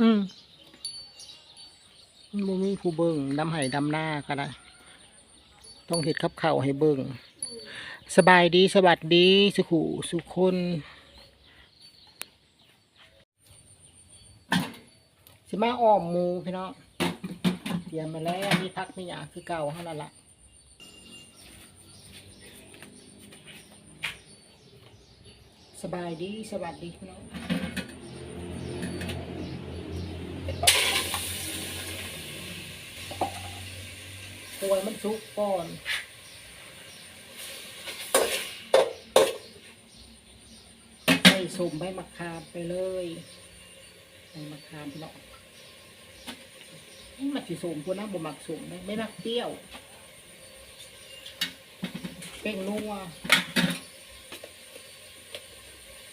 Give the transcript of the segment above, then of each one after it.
อืมบ่มีผู้เบิ่งดำไห้ดำหน้าก็ได้ต้องเฮ็ดกับเข้าให้เบิ่งสบายดีสวัสดีสุขุสุคนสิมาอ้อมมูพี่น้องเตรียมมาแล้วมีพักมีหยาคือเก่าเท่านั้นละสบายดีสวัสดีพี่น้อง ตัวมันสุกก่อนใส่สมใบมะขามไปเลยใบมะขามพี่น้องนี่มักสิสมพวกนั้นบ่มักสมนะไม่มักเปรี้ยวเป้งนัว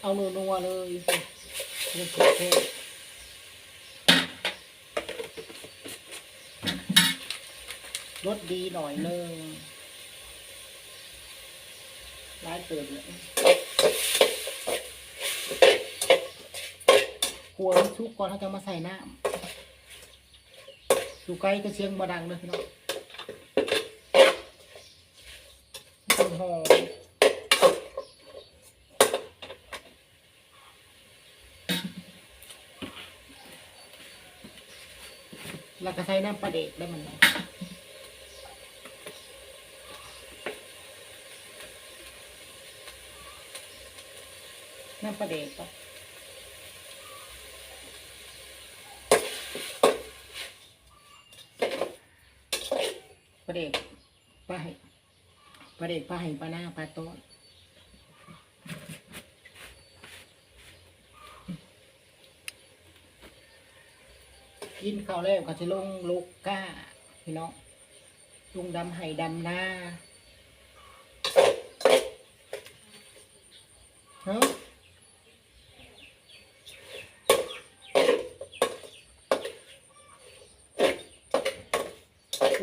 เอานัวนัวๆเลยเรื่องสุดเท่ รสดีหน่อยหนึงร้ายเติมเลยหัวมันสุกก่อนเขาจะมาใส่น้ำอยู่ไกลก็เสียงบ่ดังเลยพี่น้องมันหอมแล้วก็ใส่น้ำปลาเด็กได้มัน นะน้ำปลาเด็กปะปลาเด็กปลาให้ปลาเด็กปลาให้ปลาหน้าปลาโต้นกินข้าวแล้วก็จะลงลูกก้าพี่น้องลุงดำไห้ดำหน้าเฮ้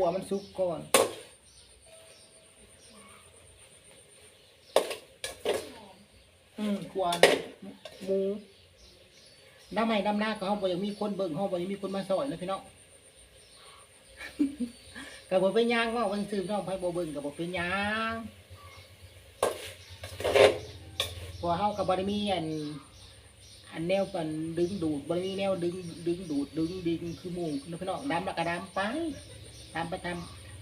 วมันสุกก่อนอืมกวนหมูน้ำใหม่น้ำหน้าก็เขาบอกยังมีคนเบิ่งเขาบอกยังมีคนมาสอนเลยพี่น้องกับบเป็นยางว่าวันซื้อน้องไปบเบิ่งกับบเป็นยางพอเขากับบริมีอันอันแนวปันดึงดูดบริมีแนวดึงดึงดูดดึงดึงคือหมูนะพี่น้องดำแล้วก็ดำไป ดำไปตาม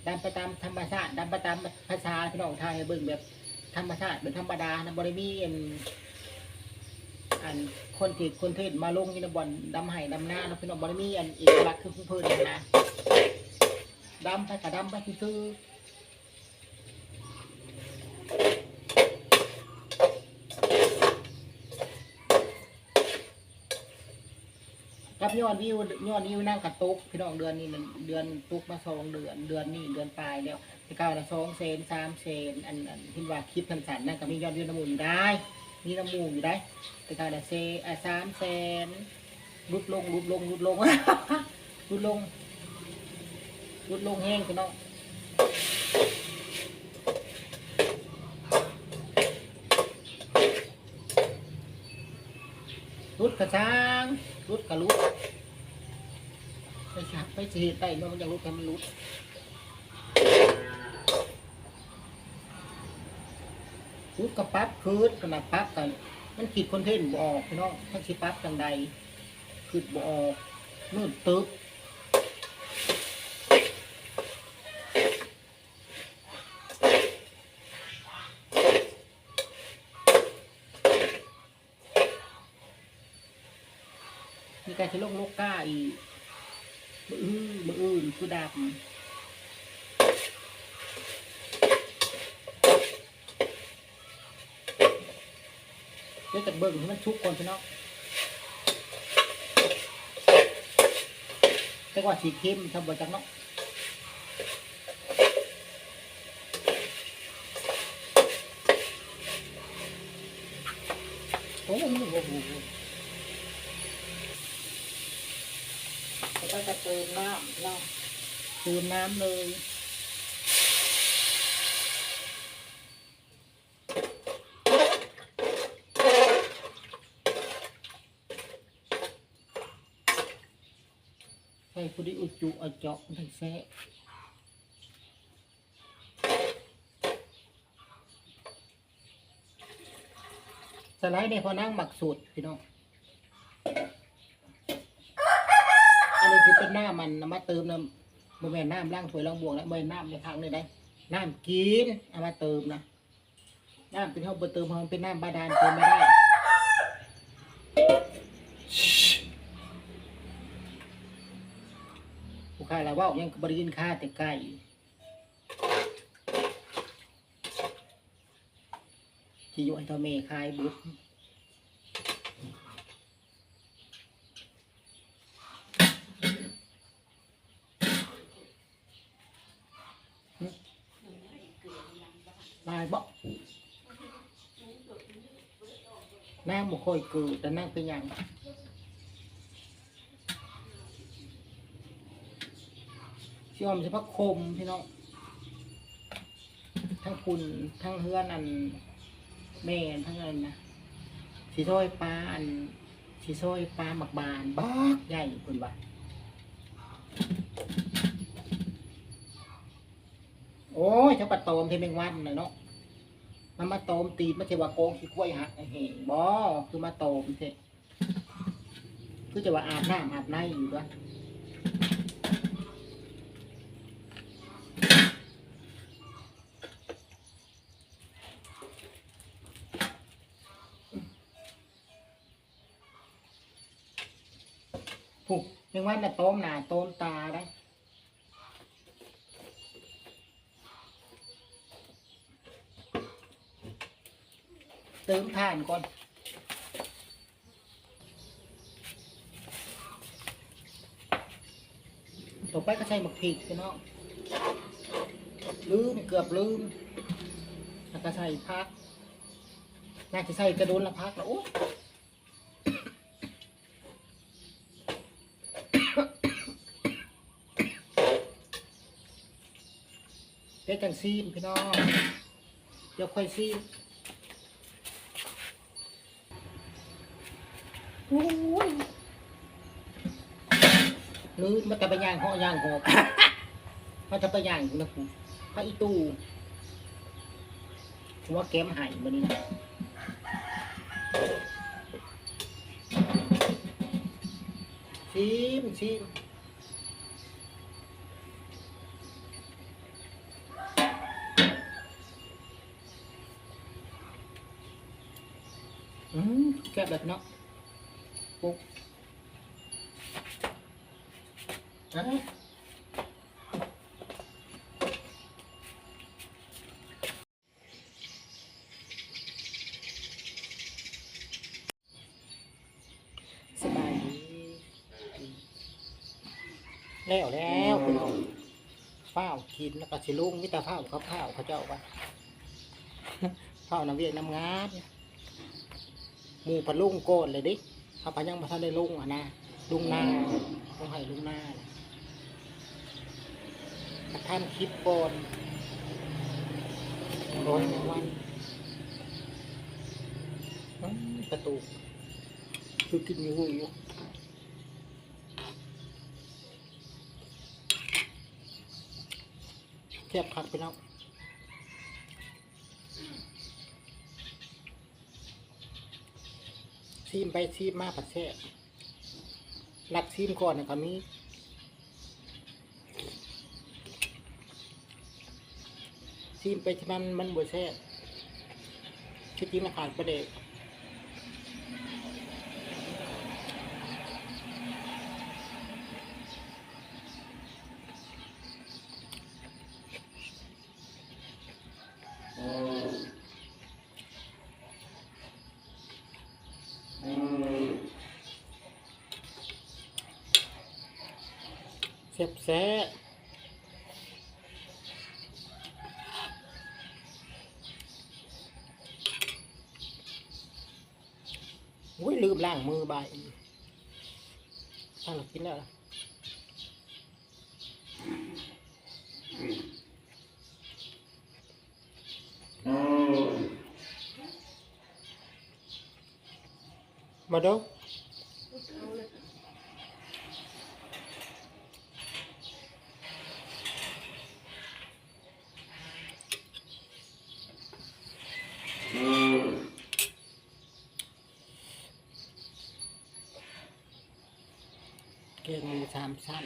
ดำไปตามธรรมชาติดำไปตามภาษาพี่น้องไทยเบิ่งแบบธรรมชาติเป็นธรรมดานะบริมีอันอันคนที่คนเทศมาลงนี่นะบอลดำไห้ดำหน้านะพี่น้องบริมีอันเอกลักษณ์คือเพื่อนนะดำไปกับดำไปคือ กับยอดวิวยอดวิวนั่งกับตุกพี่น้องเดือนนี้มันเดือนตุกมาสองเดือนเดือนนี้เดือนปลายแล้วที่เก้าละสองเซนสามเซนอันอันที่ว่าคลิปทันสันนั่นก็มียอดวิวน้ำมูลอยู่ได้มีน้ำมูลอยู่ได้ที่เก้าละเซอะสามเซนรุดลงรุดลงรุดลงรุดลงรุดลงแห้งพี่น้อง รุดกระช้างรุดกระลุดไปชักไปสีได้เนาะมันอยากรุดกันมันรุดรุดกระปั๊บคืดขนาดปั๊บกัน มันขีดคอนเทนต์บออกพี่น้องถ้าขีดปั๊บจังใดคืดบออกนู่นตึ๊บ มีการใช้โลกโลกก้าอีกมืออื้อมืออื่นคือดำเดี๋ยวจะเบิ่งให้มันชุกก่อนพี่น้องแต่ว่าสีเข้มทำบ่จักเนาะโอ้โหโอ้โหโอ้โหแล้ว ก็จะเติมน้ำเนาเติมน้ำเลยใส่ผู้ดีอุจจุอาเจาะมันทั้งแซ่สไลด์เนี่ยพอนั่งหมักสูตรพี่น้อง นนี้คือเป็นหน้ามันนำมาเติมน้ำบะแม่นน้ำล่างถวยล่างบวงแล้วบะแม่นน้ำในทางเลยได้น้ำกินเอามาเติมนะน้ำเป็นเขาเบเติมเพราะมันเป็นน้ำบาดาลเติมไม่ได้ผู้ค้าเราว่ายังบริยินค่าแต่ไก่ที่อยู่ไอทอเมคายบุ๊ กลายบอกนางบุคอยเกิดแต่นางเป็นอย่างชิอมสิพักคมพี่น้องทั้งคุณทั้งเฮือนอันแม่นทั้งอันนะสีซอยปลาอันสีซอยปลาหมักบานบักใหญ่คุณว่าโอ้ยถ้าปลาโตมเทแมงวันน่ะเนาะ มันมาโตมตีดมันจะว่าโกงขี้กล้วยหักไอ้เห็นบ่คือมาโตมเทคือจะว่าอาบน้ำอาบในอยู่ด้วยผูกยังว่าน่ะโต้มหนาโต้มตาได้ เติมถ่านก่อนต่อไปก็ใส่หมักผิกพี่น้องลืมเกือบลืมแล้วก็ใส่พักน่าจะใส่กระโดนละพักแล้วโอ้เดี๋ยวจังซีมพี่น้องเดี๋ยวค่อยซีม โอ้ยลืมมาแต่ไปย่างห่อย่างหอบมาแต่ไปย่างนะคุณพระอีตูผมว่าแก้มหายวันนี้นะซีมซีมอืมแซ่บแบบเนาะ ปุ๊กอะสบายดีแล้วแล้วคุณผู้ชมฝ้าวกินแล้วก็สิลุงมิตรฝ้าวเขาข้าวเขาเจ้าว่าฝ้าวน้ำเวียงน้ำงานหมูปลาลุงโกนเลยดิ เขาไปยังมาทันได้ลุงอะนะลุงหน้าต้องให้ลุงหน้าท่านคลิปก่อนร้อยวันประตูคือกินอยู่อยู่เทียบคักไปแล้ว ซีมไปซีมมาผัดแซ่รักซีมก่อนนะครับนี้ซีมไปที่มันมันบวแซ่ชุดจริงนะขาดประเด็ก แซ่บแซ่บอุ้ยลืมล้างมือบ่ายถ้าเรากินแล้วล่ะมาดู แกงหมู สามสั้น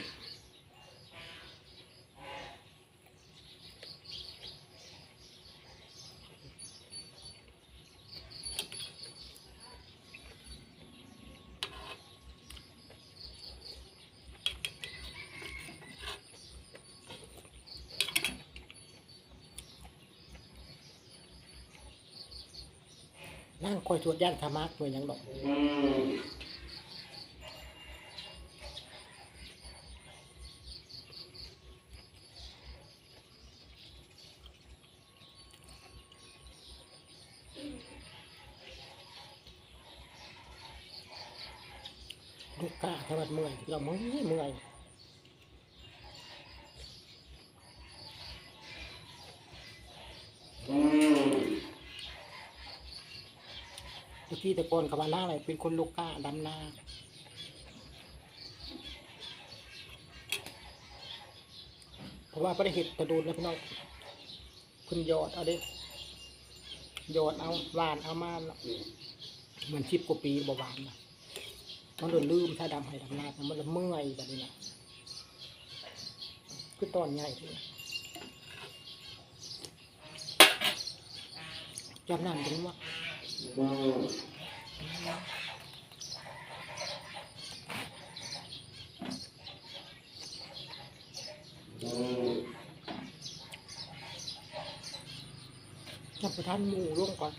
นั่งคอยตรวจย่างธรรมะตัวยังดอก กกาถ้ามันเมื่อยเราเมื่อยเมื่อยเมื่อกี้แต่ก่อนกับมาหน้าอะไรเป็นคนลูกกาดำนาเพราะว่าประเห็ดกระโดดแล้วพี่น้องคุณยอดเอาเด็หยอดเอาหวานเอามาเหมือนชิบกว่าปีบ่หวานนะ มันโดนลืมถ้าดำให้ดำนาแต่มันละเมื่อยแบบนี้นะคือตอนใหญ่ทีนะจำนานกันว่าจับไปท่านหมูร่วงก่อน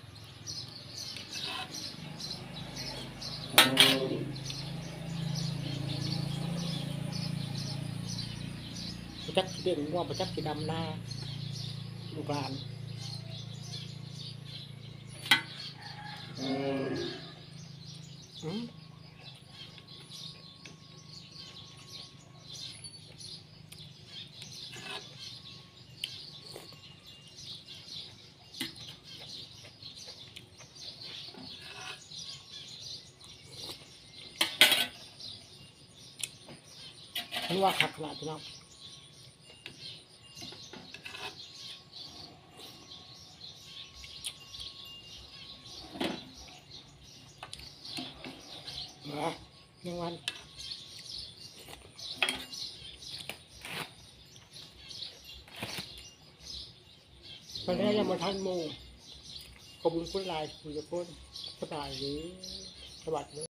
ประจักษ์เรื่องว่าประจักษ์สีดำหน้าลูกหลานอืมมันว่าขัดขนาดพี่น้อง มา ยังวันตอนนี้ยังมาทานโมงขอบคุณคุณลายคุยกับคนสบายหรือสวัสดี